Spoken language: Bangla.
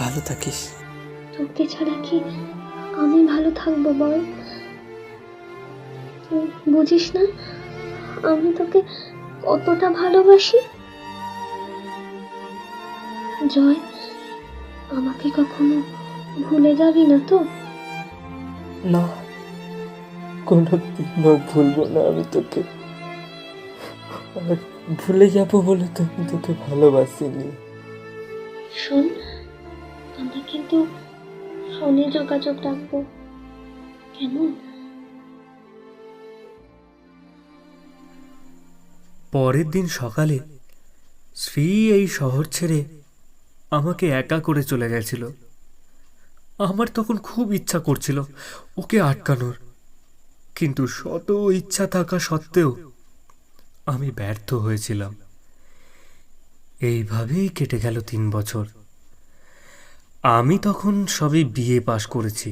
ভালো থাকিস। তোকে ছাড়া কি আমি ভালো থাকব বল? তুই বুঝিস না আমি তোকে কতটা ভালোবাসি? জয় আমাকে কখনো ভুলে যাবি না তো? না কোনো দিনও ভুলবো না আমি তোকে। আর ভুলে যাব বলে তো আমি তোকে ভালোবাসিনি। শোন আমরা কিন্তু ফোনে যোগাযোগ রাখব। কেমন? পরের দিন সকালে শ্রী এই শহর ছেড়ে আমাকে একা করে চলে গেছিল। আমার তখন খুব ইচ্ছা করছিল ওকে আটকানোর, কিন্তু শত ইচ্ছা থাকা সত্ত্বেও আমি ব্যর্থ হয়েছিলাম। এইভাবেই কেটে গেল তিন বছর। আমি তখন সবে বিয়ে পাশ করেছি।